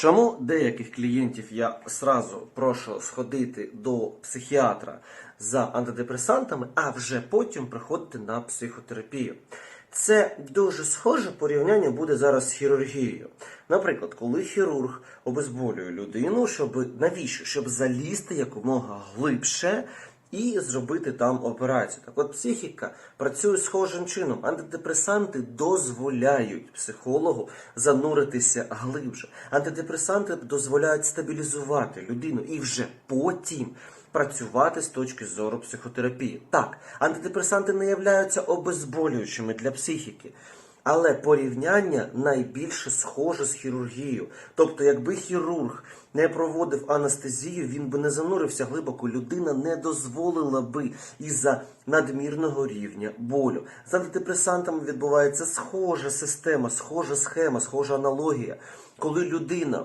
Чому деяких клієнтів я сразу прошу сходити до психіатра за антидепресантами, а вже потім приходити на психотерапію? Це дуже схоже порівняння буде зараз з хірургією. Наприклад, коли хірург обезболює людину, щоб навіщо? Щоб залізти якомога глибше і зробити там операцію. Так от психіка працює схожим чином. Антидепресанти дозволяють психологу зануритися глибше. Антидепресанти дозволяють стабілізувати людину і вже потім працювати з точки зору психотерапії. Так, антидепресанти не являються обезболюючими для психіки. Але порівняння найбільше схоже з хірургією. Тобто, якби хірург не проводив анестезію, він би не занурився глибоко. Людина не дозволила би із-за надмірного рівня болю. З антидепресантами відбувається схожа система, схожа схема, схожа аналогія. Коли людина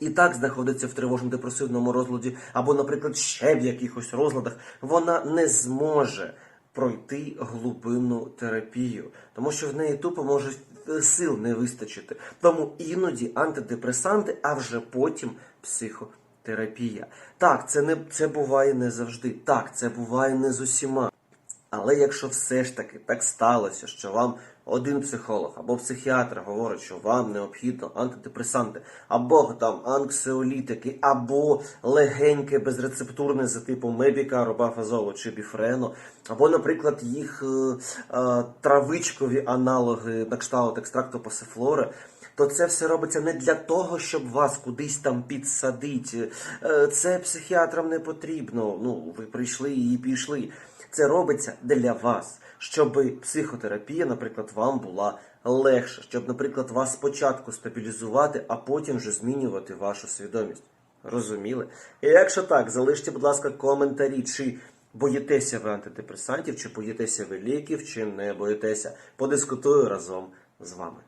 і так знаходиться в тривожно-депресивному розладі, або, наприклад, ще в якихось розладах, вона не зможе пройти глибинну терапію, тому що в неї тупо може е, сил не вистачити. Тому іноді антидепресанти, а вже потім психотерапія. Так, це не це буває не завжди. Так, це буває не з усіма. Але якщо все ж таки так сталося, що вам один психолог або психіатр говорить, що вам необхідно антидепресанти, або там анксіолітики, або легеньке безрецептурне за типу мебіка, робафазолу чи біфрену, або, наприклад, їх е, е, травичкові аналоги на кшталт екстракту пасифлори, то це все робиться не для того, щоб вас кудись там підсадити. Е, Це психіатрам не потрібно. Ну, ви прийшли і пішли. Це робиться для вас, щоб психотерапія, наприклад, вам була легша, щоб, наприклад, вас спочатку стабілізувати, а потім вже змінювати вашу свідомість. Розуміли? І якщо так, залиште, будь ласка, коментарі, чи боїтеся ви антидепресантів, чи боїтеся ви ліків, чи не боїтеся. Подискутую разом з вами.